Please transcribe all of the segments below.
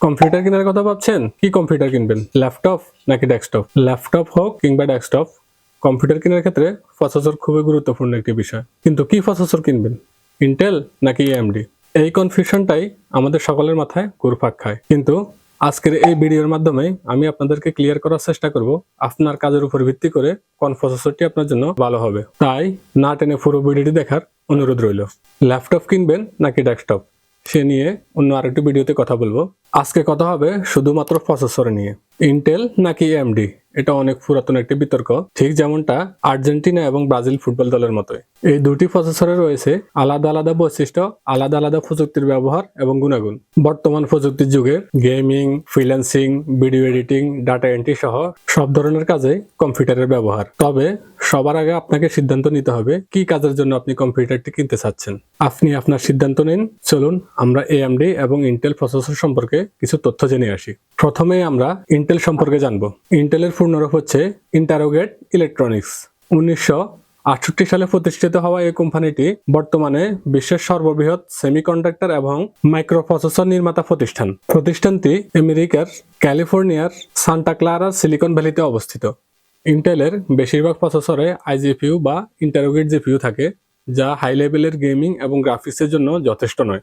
Computer কেনার কথা ভাবছেন? কি কম্পিউটার কিনবেন? ল্যাপটপ নাকি ডেস্কটপ? ল্যাপটপ হোক কিংবা ডেস্কটপ, কম্পিউটার কেনার ক্ষেত্রে প্রসেসর খুবই গুরুত্বপূর্ণ একটি বিষয়। কিন্তু কি প্রসেসর কিনবেন? ইন্টেল নাকি এএমডি এই কনফিউশনটাই আমাদের সকলের মাথায় ঘুরপাক খায়। কিন্তু আজকের এই ভিডিওর মাধ্যমে আমি আপনাদেরকে ক্লিয়ার করার চেষ্টা করব আপনার কাজের উপর ভিত্তি করে কোন প্রসেসরটি আপনার জন্য ভালো হবে। তাই না টেনে পুরো ভিডিওটি দেখার অনুরোধ রইল। ল্যাপটপ কিনবেন নাকি ডেস্কটপ? সে নিয়ে অন্য আরেকটি ভিডিওতে কথা বলব। আজকে কথা হবে শুধুমাত্র প্রসেসর নিয়ে। ইন্টেল নাকি এমডি এটা অনেক পুরাতন একটি বিতর্ক। ঠিক যেমনটা আর্জেন্টিনা এবং ব্রাজিল ফুটবল দলের মতোই। এই দুটি প্রসেসরে রয়েছে আলাদা আলাদা বৈশিষ্ট্য, আলাদা আলাদা প্রযুক্তির ব্যবহার এবং গুণাগুণ। বর্তমান প্রযুক্তির যুগে gaming, freelancing, video editing, data entry সহ সব ধরনের কাজে কম্পিউটারের ব্যবহার। তবে সবার আগে আপনাকে সিদ্ধান্ত নিতে হবে, কি কাজের জন্য আপনি কম্পিউটারটি কিনতে চাচ্ছেন। আপনি আপনার সিদ্ধান্ত নিন। চলুন আমরা এএমডি এবং ইন্টেল প্রসেসর সম্পর্কে কিছু তথ্য জেনে আসি। প্রথমে আমরা ইন্টেল সম্পর্কে জানব। ইন্টেলের পূর্ণরূপ হচ্ছে ইন্টারোগেট ইলেকট্রনিক্স উনিশশো আটষট্টি সালে প্রতিষ্ঠিত হওয়া এই কোম্পানিটি বর্তমানে বিশ্বের সর্ববৃহৎ সেমিকন্ডাক্টর এবং মাইক্রোপ্রসেসর নির্মাতা প্রতিষ্ঠান। প্রতিষ্ঠানটি আমেরিকার ক্যালিফোর্নিয়ার সান্টা ক্লারা সিলিকন ভ্যালিতে অবস্থিত। ইন্টেলের বেশিরভাগ প্রসেসরে আইজিপিইউ বা ইন্টারোগেট জিপিইউ থাকে, যা হাই লেভেলের গেমিং এবং গ্রাফিক্সের জন্য যথেষ্ট নয়।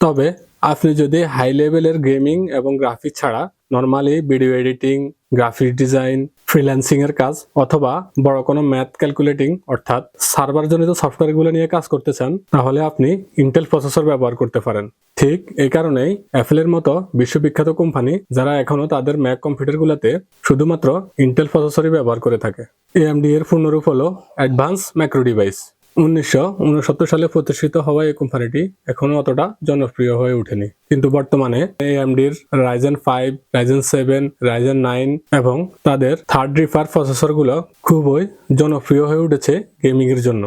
তবে আপনি যদি হাই লেভেলের গেমিং এবং গ্রাফিক্স ছাড়া normally video editing graphic design freelancing এর কাজ, অথবা বড় কোনো ম্যাথ ক্যালকুলেটিং অর্থাৎ সার্ভার জনিত সফটওয়্যারগুলো নিয়ে কাজ করতে চান, তাহলে আপনি ইন্টেল প্রসেসর ব্যবহার করতে পারেন। ঠিক এই কারণেই অ্যাপেলের মতো বিশ্ববিখ্যাত কোম্পানি যারা এখনও তাদের ম্যাক কম্পিউটারগুলোতে শুধুমাত্র ইন্টেল প্রসেসরই ব্যবহার করে থাকে। এএমডি এর পূর্ণরূপ হলো অ্যাডভান্স ম্যাক্রো ডিভাইস উনিশশো উনসত্তর সালে প্রতিষ্ঠিত হওয়া এই কোম্পানিটি এখনও অতটা জনপ্রিয় হয়ে ওঠেনি। কিন্তু বর্তমানে এএমডির Ryzen five Ryzen seven Ryzen nine এবং তাদের থার্ড রিফার প্রসেসরগুলো খুবই জনপ্রিয় হয়ে উঠেছে গেমিং এর জন্য।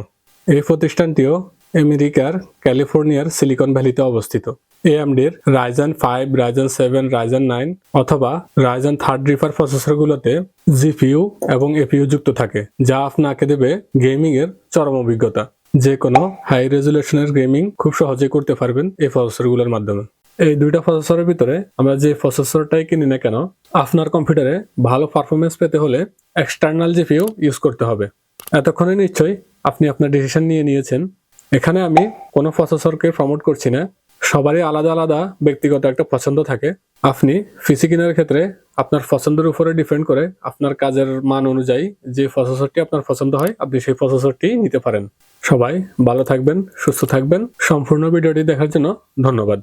এই প্রতিষ্ঠানটিও আমেরিকার ক্যালিফোর্নিয়ার সিলিকন ভ্যালিতে অবস্থিত। এএমডির Ryzen five Ryzen seven Ryzen nine অথবা রাইজেন থার্ড রিফার প্রসেসরগুলোতে জিপিইউ এবং এপিইউ যুক্ত থাকে, যা আপনাকে দেবে গেমিং এর চরম অভিজ্ঞতা। যে কোনো হাই রেজুলেশনের গেমিং খুব সহজে করতে পারবেন এই প্রসেসরগুলোর মাধ্যমে। এই দুইটা প্রসেসরের ভিতরে আমরা যে প্রসেসরটাই কিনি না কেন, আপনার কম্পিউটারে ভালো পারফরমেন্স পেতে হলে এক্সটার্নাল জিপিইউ ইউজ করতে হবে। এতক্ষণে নিশ্চয়ই আপনি আপনার ডিসিশন নিয়ে নিয়েছেন। এখানে আমি কোনো প্রসেসরকে প্রমোট করছি না। সবারই আলাদা আলাদা ব্যক্তিগত একটা পছন্দ থাকে। আপনি পিসি কেনার ক্ষেত্রে আপনার পছন্দের উপরে ডিপেন্ড করে আপনার কাজের মান অনুযায়ী যে প্রসেসরটি আপনার পছন্দ হয়, আপনি সেই প্রসেসরটি নিতে পারেন। সবাই ভালো থাকবেন, সুস্থ থাকবেন। সম্পূর্ণ ভিডিওটি দেখার জন্য ধন্যবাদ।